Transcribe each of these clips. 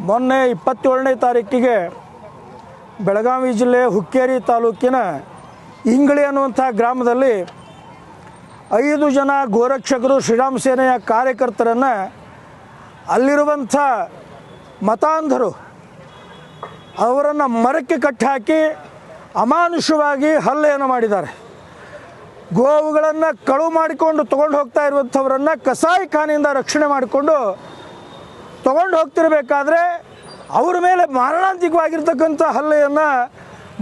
ಮೊನ್ನೆ ಇಪ್ಪತ್ತೇಳನೇ ತಾರೀಕಿಗೆ ಬೆಳಗಾವಿ ಜಿಲ್ಲೆ ಹುಕ್ಕೇರಿ ತಾಲೂಕಿನ ಇಂಗಳಿ ಅನ್ನುವಂಥ ಗ್ರಾಮದಲ್ಲಿ ಐದು ಜನ ಗೋರಕ್ಷಕರು ಶ್ರೀರಾಮ್ ಸೇನೆಯ ಕಾರ್ಯಕರ್ತರನ್ನು ಅಲ್ಲಿರುವಂಥ ಮತಾಂಧರು ಅವರನ್ನು ಮರಕ್ಕೆ ಕಟ್ಟಾಕಿ ಅಮಾನುಷವಾಗಿ ಹಲ್ಲೆಯನ್ನು ಮಾಡಿದ್ದಾರೆ. ಗೋವುಗಳನ್ನು ಕಳುವು ಮಾಡಿಕೊಂಡು ತೊಗೊಂಡು ಹೋಗ್ತಾ ಇರುವಂಥವರನ್ನು ಕಸಾಯಿ ಖಾನೆಯಿಂದ ರಕ್ಷಣೆ ಮಾಡಿಕೊಂಡು ತೊಗೊಂಡು ಹೋಗ್ತಿರ್ಬೇಕಾದ್ರೆ ಅವ್ರ ಮೇಲೆ ಮಾರಣಾಂತಿಕವಾಗಿರ್ತಕ್ಕಂಥ ಹಲ್ಲೆಯನ್ನು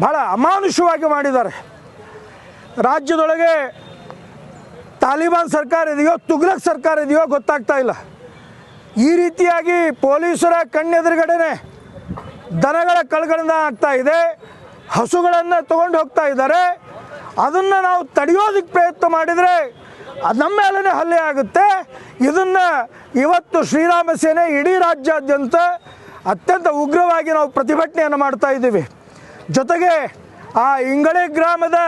ಭಾಳ ಅಮಾನುಷವಾಗಿ ಮಾಡಿದ್ದಾರೆ. ರಾಜ್ಯದೊಳಗೆ ತಾಲಿಬಾನ್ ಸರ್ಕಾರ ಇದೆಯೋ, ತುಗ್ಲಕ್ ಸರ್ಕಾರ ಇದೆಯೋ ಗೊತ್ತಾಗ್ತಾ ಇಲ್ಲ. ಈ ರೀತಿಯಾಗಿ ಪೊಲೀಸರ ಕಣ್ಣೆದುರುಗಡೆನೆ ದನಗಳ ಕಳ್ಗಳನ್ನ ಆಗ್ತಾ ಇದೆ, ಹಸುಗಳನ್ನು ತಗೊಂಡು ಹೋಗ್ತಾ ಇದ್ದಾರೆ. ಅದನ್ನು ನಾವು ತಡೆಯೋದಕ್ಕೆ ಪ್ರಯತ್ನ ಮಾಡಿದರೆ ಅದು ನಮ್ಮ ಮೇಲೇ ಹಲ್ಲೆ ಆಗುತ್ತೆ. ಇದನ್ನು ಇವತ್ತು ಶ್ರೀರಾಮ ಸೇನೆ ಇಡೀ ರಾಜ್ಯಾದ್ಯಂತ ಅತ್ಯಂತ ಉಗ್ರವಾಗಿ ನಾವು ಪ್ರತಿಭಟನೆಯನ್ನು ಮಾಡ್ತಾ ಇದ್ದೀವಿ. ಜೊತೆಗೆ ಆ ಇಂಗಳೆ ಗ್ರಾಮದ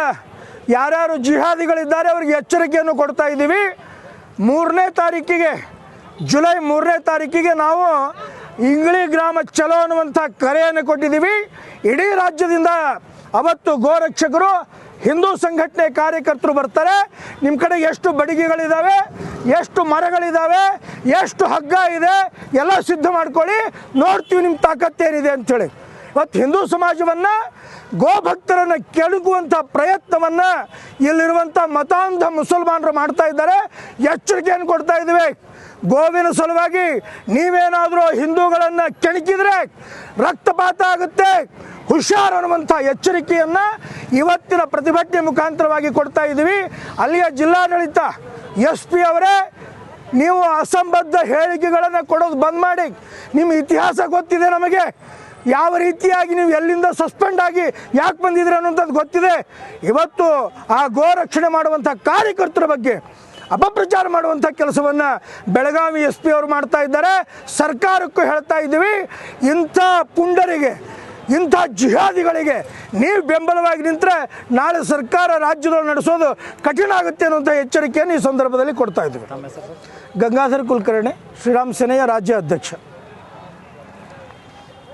ಯಾರ್ಯಾರು ಜಿಹಾದಿಗಳಿದ್ದಾರೆ ಅವರಿಗೆ ಎಚ್ಚರಿಕೆಯನ್ನು ಕೊಡ್ತಾ ಇದ್ದೀವಿ. ಮೂರನೇ ತಾರೀಕಿಗೆ, ಜುಲೈ ಮೂರನೇ ತಾರೀಕಿಗೆ ನಾವು ಇಂಗಳಿ ಗ್ರಾಮ ಚಲೋ ಅನ್ನುವಂಥ ಕರೆಯನ್ನು ಕೊಟ್ಟಿದ್ದೀವಿ. ಇಡೀ ರಾಜ್ಯದಿಂದ ಅವತ್ತು ಗೋರಕ್ಷಕರು ಹಿಂದೂ ಸಂಘಟನೆ ಕಾರ್ಯಕರ್ತರು ಬರ್ತಾರೆ. ನಿಮ್ಮ ಕಡೆ ಎಷ್ಟು ಬಡಿಗೆಗಳಿದ್ದಾವೆ ಎಷ್ಟು ಮರಗಳಿದ್ದಾವೆ ಎಷ್ಟು ಹಗ್ಗ ಇದೆ, ಎಲ್ಲ ಸಿದ್ಧ ಮಾಡ್ಕೊಳ್ಳಿ. ನೋಡ್ತೀವಿ ನಿಮ್ಮ ತಾಕತ್ತೇನಿದೆ ಅಂಥೇಳಿ ಇವತ್ತು ಹಿಂದೂ ಸಮಾಜವನ್ನು ಗೋಭಕ್ತರನ್ನು ಕೆಳಗುವಂಥ ಪ್ರಯತ್ನವನ್ನು ಇಲ್ಲಿರುವಂಥ ಮತಾಂಧ ಮುಸಲ್ಮಾನರು ಮಾಡ್ತಾ ಇದ್ದಾರೆ. ಎಚ್ಚರಿಕೆಯನ್ನು ಕೊಡ್ತಾ ಇದ್ದೀವಿ. ಗೋವಿನ ಸಲುವಾಗಿ ನೀವೇನಾದರೂ ಹಿಂದೂಗಳನ್ನು ಕೆಣಕಿದರೆ ರಕ್ತಪಾತ ಆಗುತ್ತೆ. ಹುಷಾರು ಅನ್ನುವಂಥ ಎಚ್ಚರಿಕೆಯನ್ನು ಇವತ್ತಿನ ಪ್ರತಿಭಟನೆ ಮುಖಾಂತರವಾಗಿ ಕೊಡ್ತಾ ಇದ್ದೀವಿ. ಅಲ್ಲಿಯ ಜಿಲ್ಲಾಡಳಿತ, ಎಸ್ ಪಿ ಅವರೇ, ನೀವು ಅಸಂಬದ್ಧ ಹೇಳಿಕೆಗಳನ್ನು ಕೊಡೋದು ಬಂದ್ ಮಾಡಿ. ನಿಮ್ಮ ಇತಿಹಾಸ ಗೊತ್ತಿದೆ ನಮಗೆ. ಯಾವ ರೀತಿಯಾಗಿ ನೀವು ಎಲ್ಲಿಂದ ಸಸ್ಪೆಂಡ್ ಆಗಿ ಯಾಕೆ ಬಂದಿದ್ರಿ ಅನ್ನೋಂಥದ್ದು ಗೊತ್ತಿದೆ. ಇವತ್ತು ಆ ಗೋ ರಕ್ಷಣೆ ಮಾಡುವಂಥ ಕಾರ್ಯಕರ್ತರ ಬಗ್ಗೆ ಅಪಪ್ರಚಾರ ಮಾಡುವಂಥ ಕೆಲಸವನ್ನು ಬೆಳಗಾವಿ ಎಸ್ ಪಿ ಅವರು ಮಾಡ್ತಾ ಇದ್ದಾರೆ. ಸರ್ಕಾರಕ್ಕೂ ಹೇಳ್ತಾ ಇದ್ದೀವಿ. ಇಂಥ ಪುಂಡರಿಗೆ ಇಂಥ ಜಿಹಾದಿಗಳಿಗೆ ನೀವು ಬೆಂಬಲವಾಗಿ ನಿಂತರೆ ನಾಳೆ ಸರ್ಕಾರ ರಾಜ್ಯದೊಳಗೆ ನಡೆಸೋದು ಕಠಿಣ ಆಗುತ್ತೆ ಅನ್ನುವಂಥ ಎಚ್ಚರಿಕೆಯನ್ನು ಈ ಸಂದರ್ಭದಲ್ಲಿ ಕೊಡ್ತಾ ಇದ್ದೀವಿ. ಗಂಗಾಧರ್ ಕುಲಕರ್ಣಿ, ಶ್ರೀರಾಮ್ ಸೇನೆಯ ರಾಜ್ಯ ಅಧ್ಯಕ್ಷ.